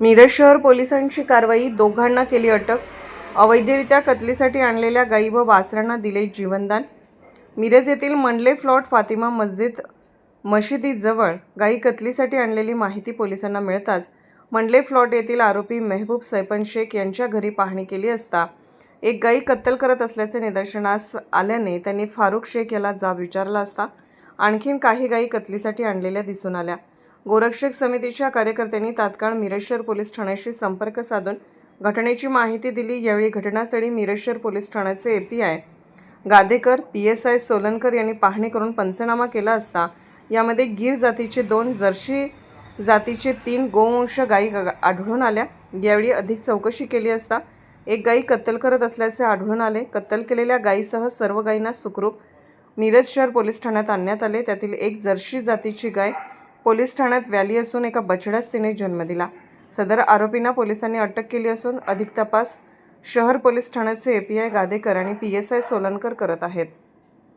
मिरज शहर पोलिसांची कारवाई दोघांना केली अटक. अवैधरित्या कतलीसाठी आणलेल्या गायी व वासरांना दिले जीवनदान. मिरज येथील मंडले फ्लॉट फातिमा मस्जिद मशिदीजवळ गायी कतलीसाठी आणलेली माहिती पोलिसांना मिळताच मंडले फ्लॉट येथील आरोपी मेहबूब सैपन शेख यांच्या घरी पाहणी केली असता एक गायी कत्तल करत असल्याचे निदर्शनास आल्याने त्यांनी फारुख शेख याला जाब विचारला असता. आणखीन काही गायी कतलीसाठी आणलेल्या दिसून आल्या. गोरक्षक समितीच्या कार्यकर्त्यांनी तात्काळ मिरेश्वर पोलीस ठाण्याशी संपर्क साधून घटनेची माहिती दिली. यावेळी घटनास्थळी मिरेश्वर पोलीस ठाण्याचे API Gadekar P S I Solankar यांनी पाहणी करून पंचनामा केला असता यामध्ये गीर जातीचे दोन जर्शी जातीचे तीन गोवंश गायी ग- आढळून आल्या. यावेळी अधिक चौकशी केली असता एक गायी कत्तल करत असल्याचे आढळून आले. कत्तल केलेल्या गायीसह सर्व गायींना सुखरूप मिरज शहर पोलीस ठाण्यात आणण्यात आले. त्यातील एक जर्शी जातीची गाय पोलीस ठाण्यात व्याली असून एका बछड्यास तिने जन्म दिला. सदर आरोपींना पोलिसांनी अटक केली असून अधिक तपास शहर पोलीस ठाण्याचे ए पी आय गादेकर आणि पी एस आय सोलनकर करत आहेत.